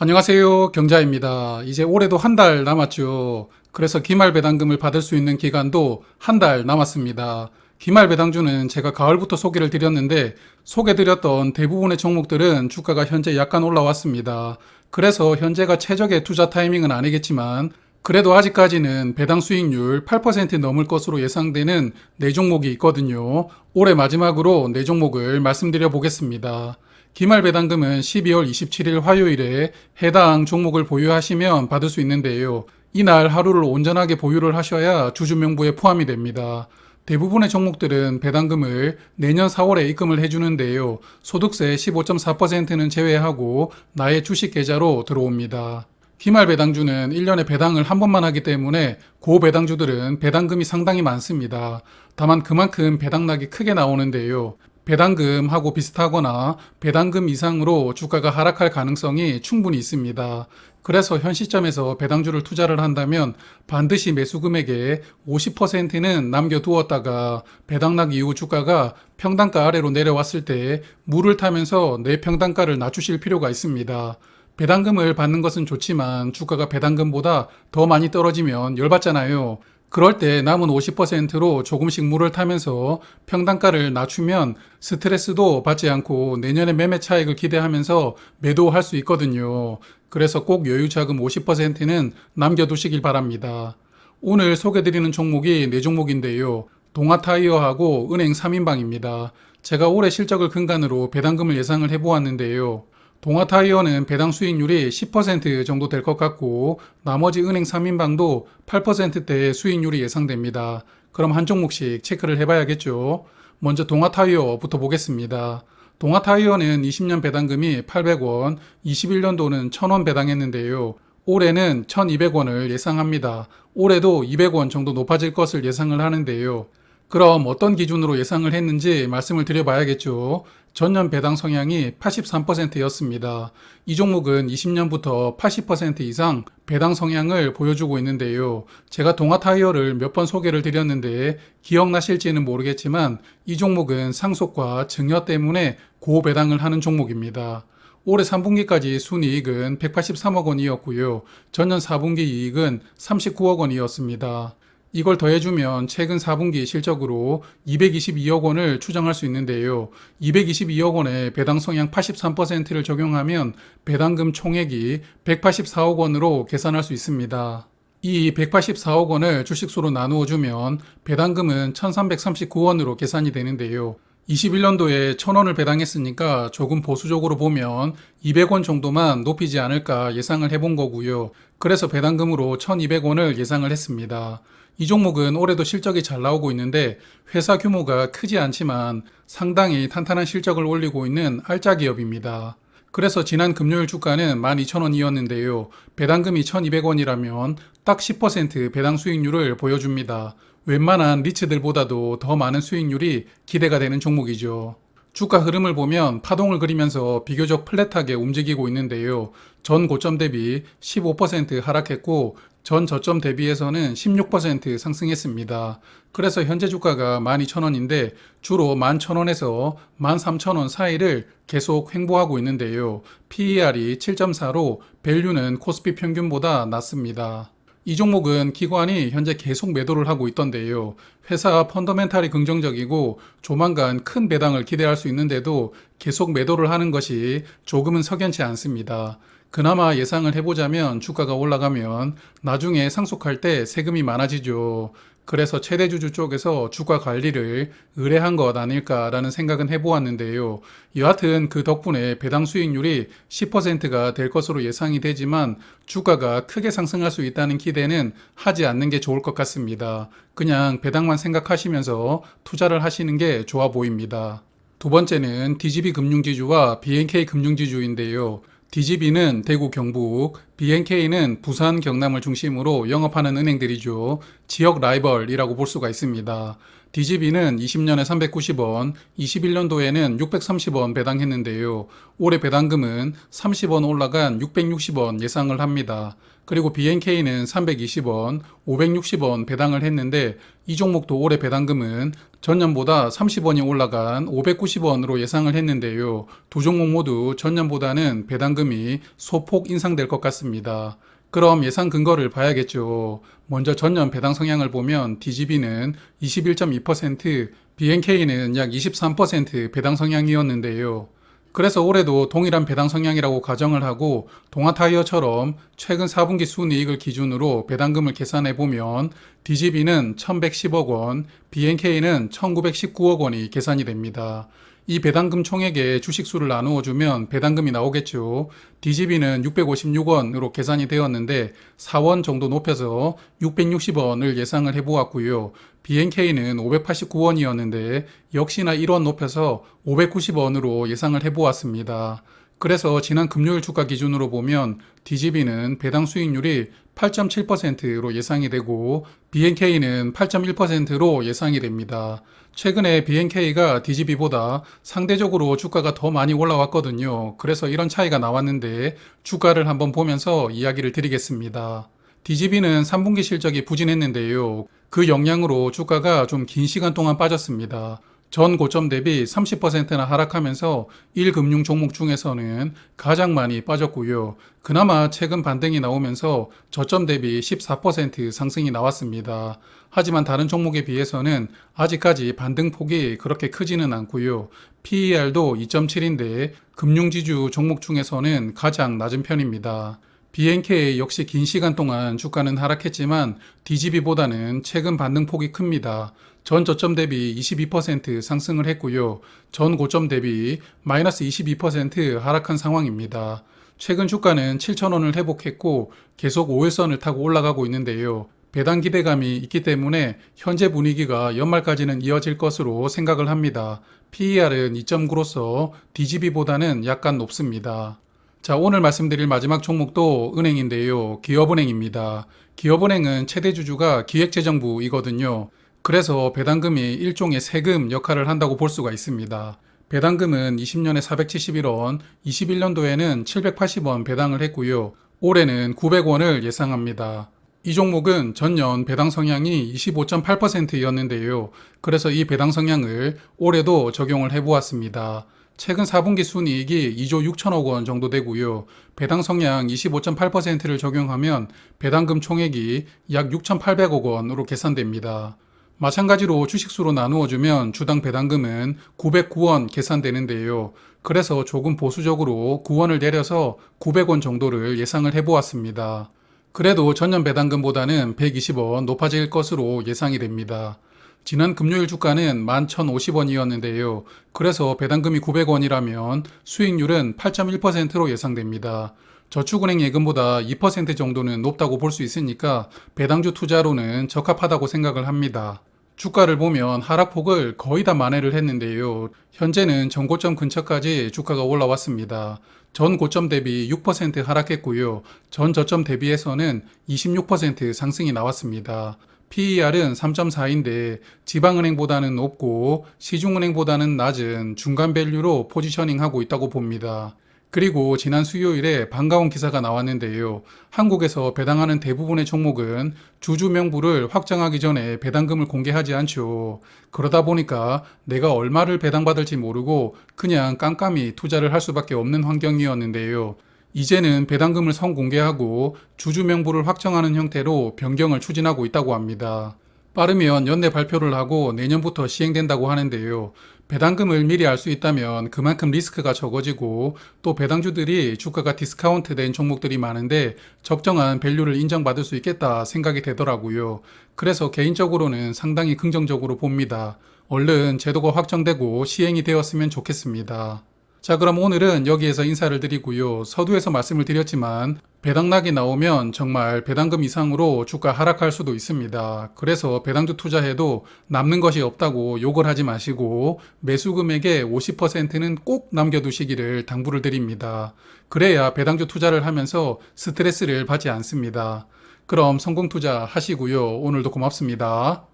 안녕하세요. 경자입니다. 이제 올해도 한 달 남았죠. 그래서 기말 배당금을 받을 수 있는 기간도 한 달 남았습니다. 기말 배당주는 제가 가을부터 소개를 드렸는데 소개드렸던 대부분의 종목들은 주가가 현재 약간 올라왔습니다. 그래서 현재가 최적의 투자 타이밍은 아니겠지만 그래도 아직까지는 배당 수익률 8% 넘을 것으로 예상되는 네 종목이 있거든요. 올해 마지막으로 네 종목을 말씀드려 보겠습니다. 기말 배당금은 12월 27일 화요일에 해당 종목을 보유하시면 받을 수 있는데요. 이날 하루를 온전하게 보유를 하셔야 주주 명부에 포함이 됩니다. 대부분의 종목들은 배당금을 내년 4월에 입금을 해주는데요. 소득세 15.4%는 제외하고 나의 주식 계좌로 들어옵니다. 기말 배당주는 1년에 배당을 한 번만 하기 때문에 고 배당주들은 배당금이 상당히 많습니다. 다만 그만큼 배당락이 크게 나오는데요. 배당금하고 비슷하거나 배당금 이상으로 주가가 하락할 가능성이 충분히 있습니다. 그래서 현 시점에서 배당주를 투자를 한다면 반드시 매수 금액의 50%는 남겨두었다가 배당락 이후 주가가 평단가 아래로 내려왔을 때 물을 타면서 내 평단가를 낮추실 필요가 있습니다. 배당금을 받는 것은 좋지만 주가가 배당금보다 더 많이 떨어지면 열받잖아요. 그럴 때 남은 50%로 조금씩 물을 타면서 평단가를 낮추면 스트레스도 받지 않고 내년에 매매 차익을 기대하면서 매도할 수 있거든요. 그래서 꼭 여유 자금 50%는 남겨두시길 바랍니다. 오늘 소개드리는 종목이 네 종목인데요. 동아타이어하고 은행 3인방입니다. 제가 올해 실적을 근간으로 배당금을 예상을 해보았는데요. 동아타이어는 배당 수익률이 10% 정도 될 것 같고 나머지 은행 3인방도 8%대의 수익률이 예상됩니다. 그럼 한 종목씩 체크를 해봐야겠죠. 먼저 동아타이어부터 보겠습니다. 동아타이어는 20년 배당금이 800원, 21년도는 1000원 배당했는데요. 올해는 1200원을 예상합니다. 올해도 200원 정도 높아질 것을 예상을 하는데요. 그럼 어떤 기준으로 예상을 했는지 말씀을 드려봐야겠죠. 전년 배당 성향이 83%였습니다. 이 종목은 20년부터 80% 이상 배당 성향을 보여주고 있는데요. 제가 동아 타이어를 몇 번 소개를 드렸는데 기억나실지는 모르겠지만 이 종목은 상속과 증여 때문에 고배당을 하는 종목입니다. 올해 3분기까지 순이익은 183억 원이었고요. 전년 4분기 이익은 39억 원이었습니다. 이걸 더해주면 최근 4분기 실적으로 222억 원을 추정할 수 있는데요. 222억 원에 배당 성향 83%를 적용하면 배당금 총액이 184억 원으로 계산할 수 있습니다. 이 184억 원을 주식수로 나누어 주면 배당금은 1339원으로 계산이 되는데요. 21년도에 1000원을 배당했으니까 조금 보수적으로 보면 200원 정도만 높이지 않을까 예상을 해본 거고요. 그래서 배당금으로 1200원을 예상을 했습니다. 이 종목은 올해도 실적이 잘 나오고 있는데 회사 규모가 크지 않지만 상당히 탄탄한 실적을 올리고 있는 알짜 기업입니다. 그래서 지난 금요일 주가는 12,000원이었는데요. 배당금이 1,200원이라면 딱 10% 배당 수익률을 보여줍니다. 웬만한 리츠들보다도 더 많은 수익률이 기대가 되는 종목이죠. 주가 흐름을 보면 파동을 그리면서 비교적 플랫하게 움직이고 있는데요. 전 고점 대비 15% 하락했고 전 저점 대비해서는 16% 상승했습니다. 그래서 현재 주가가 12,000원인데 주로 11,000원에서 13,000원 사이를 계속 횡보하고 있는데요. PER이 7.4로 밸류는 코스피 평균보다 낮습니다. 이 종목은 기관이 현재 계속 매도를 하고 있던데요. 회사 펀더멘탈이 긍정적이고 조만간 큰 배당을 기대할 수 있는데도 계속 매도를 하는 것이 조금은 석연치 않습니다. 그나마 예상을 해보자면 주가가 올라가면 나중에 상속할 때 세금이 많아지죠. 그래서 최대주주 쪽에서 주가 관리를 의뢰한 것 아닐까라는 생각은 해보았는데요. 여하튼 그 덕분에 배당 수익률이 10%가 될 것으로 예상이 되지만 주가가 크게 상승할 수 있다는 기대는 하지 않는 게 좋을 것 같습니다. 그냥 배당만 생각하시면서 투자를 하시는 게 좋아 보입니다. 두 번째는 DGB 금융지주와 BNK 금융지주인데요. DGB는 대구 경북, BNK는 부산 경남을 중심으로 영업하는 은행들이죠. 지역 라이벌이라고 볼 수가 있습니다. DGB는 20년에 390원, 21년도에는 630원 배당했는데요. 올해 배당금은 30원 올라간 660원 예상을 합니다. 그리고 BNK는 320원, 560원 배당을 했는데 이 종목도 올해 배당금은 전년보다 30원이 올라간 590원으로 예상을 했는데요. 두 종목 모두 전년보다는 배당금이 소폭 인상될 것 같습니다. 그럼 예상 근거를 봐야겠죠. 먼저 전년 배당 성향을 보면 DGB는 21.2%, BNK는 약 23% 배당 성향이었는데요. 그래서 올해도 동일한 배당 성향이라고 가정을 하고 동아타이어처럼 최근 4분기 순이익을 기준으로 배당금을 계산해 보면 DGB는 1110억 원, BNK는 1919억 원이 계산이 됩니다. 이 배당금 총액의 주식수를 나누어 주면 배당금이 나오겠죠. DGB는 656원으로 계산이 되었는데 4원 정도 높여서 660원을 예상을 해 보았고요. BNK는 589원이었는데 역시나 1원 높여서 590원으로 예상을 해 보았습니다. 그래서 지난 금요일 주가 기준으로 보면 DGB는 배당 수익률이 8.7%로 예상이 되고 BNK는 8.1%로 예상이 됩니다. 최근에 BNK가 DGB보다 상대적으로 주가가 더 많이 올라왔거든요. 그래서 이런 차이가 나왔는데 주가를 한번 보면서 이야기를 드리겠습니다. DGB는 3분기 실적이 부진했는데요. 그 영향으로 주가가 좀 긴 시간 동안 빠졌습니다. 전 고점 대비 30%나 하락하면서 1금융 종목 중에서는 가장 많이 빠졌고요. 그나마 최근 반등이 나오면서 저점 대비 14% 상승이 나왔습니다. 하지만 다른 종목에 비해서는 아직까지 반등 폭이 그렇게 크지는 않고요. PER도 2.7인데 금융지주 종목 중에서는 가장 낮은 편입니다. BNK 역시 긴 시간 동안 주가는 하락했지만 DGB보다는 최근 반등 폭이 큽니다. 전 저점 대비 22% 상승을 했고요. 전 고점 대비 마이너스 22% 하락한 상황입니다. 최근 주가는 7,000원을 회복했고 계속 5일선을 타고 올라가고 있는데요. 배당 기대감이 있기 때문에 현재 분위기가 연말까지는 이어질 것으로 생각을 합니다. PER은 2.9로서 DGB보다는 약간 높습니다. 자, 오늘 말씀드릴 마지막 종목도 은행인데요. 기업은행입니다. 기업은행은 최대 주주가 기획재정부이거든요. 그래서 배당금이 일종의 세금 역할을 한다고 볼 수가 있습니다. 배당금은 20년에 471원, 21년도에는 780원 배당을 했고요. 올해는 900원을 예상합니다. 이 종목은 전년 배당 성향이 25.8%였는데요. 그래서 이 배당 성향을 올해도 적용을 해보았습니다. 최근 4분기 순이익이 2조 6천억 원 정도 되고요. 배당 성향 25.8%를 적용하면 배당금 총액이 약 6,800억 원으로 계산됩니다. 마찬가지로 주식수로 나누어주면 주당 배당금은 909원 계산되는데요. 그래서 조금 보수적으로 9원을 내려서 900원 정도를 예상을 해보았습니다. 그래도 전년 배당금보다는 120원 높아질 것으로 예상이 됩니다. 지난 금요일 주가는 11,050원이었는데요. 그래서 배당금이 900원이라면 수익률은 8.1%로 예상됩니다. 저축은행 예금보다 2% 정도는 높다고 볼 수 있으니까 배당주 투자로는 적합하다고 생각을 합니다. 주가를 보면 하락폭을 거의 다 만회를 했는데요. 현재는 전 고점 근처까지 주가가 올라왔습니다. 전 고점 대비 6% 하락했고요. 전 저점 대비해서는 26% 상승이 나왔습니다. PER은 3.4인데 지방은행보다는 높고 시중은행보다는 낮은 중간 밸류로 포지셔닝하고 있다고 봅니다. 그리고 지난 수요일에 반가운 기사가 나왔는데요. 한국에서 배당하는 대부분의 종목은 주주 명부를 확정하기 전에 배당금을 공개하지 않죠. 그러다 보니까 내가 얼마를 배당받을지 모르고 그냥 깜깜이 투자를 할 수밖에 없는 환경이었는데요. 이제는 배당금을 선공개하고 주주 명부를 확정하는 형태로 변경을 추진하고 있다고 합니다. 빠르면 연내 발표를 하고 내년부터 시행된다고 하는데요. 배당금을 미리 알 수 있다면 그만큼 리스크가 적어지고 또 배당주들이 주가가 디스카운트 된 종목들이 많은데 적정한 밸류를 인정받을 수 있겠다 생각이 되더라고요. 그래서 개인적으로는 상당히 긍정적으로 봅니다. 얼른 제도가 확정되고 시행이 되었으면 좋겠습니다. 자, 그럼 오늘은 여기에서 인사를 드리고요. 서두에서 말씀을 드렸지만 배당락이 나오면 정말 배당금 이상으로 주가 하락할 수도 있습니다. 그래서 배당주 투자해도 남는 것이 없다고 욕을 하지 마시고 매수 금액의 50%는 꼭 남겨두시기를 당부를 드립니다. 그래야 배당주 투자를 하면서 스트레스를 받지 않습니다. 그럼 성공 투자 하시고요. 오늘도 고맙습니다.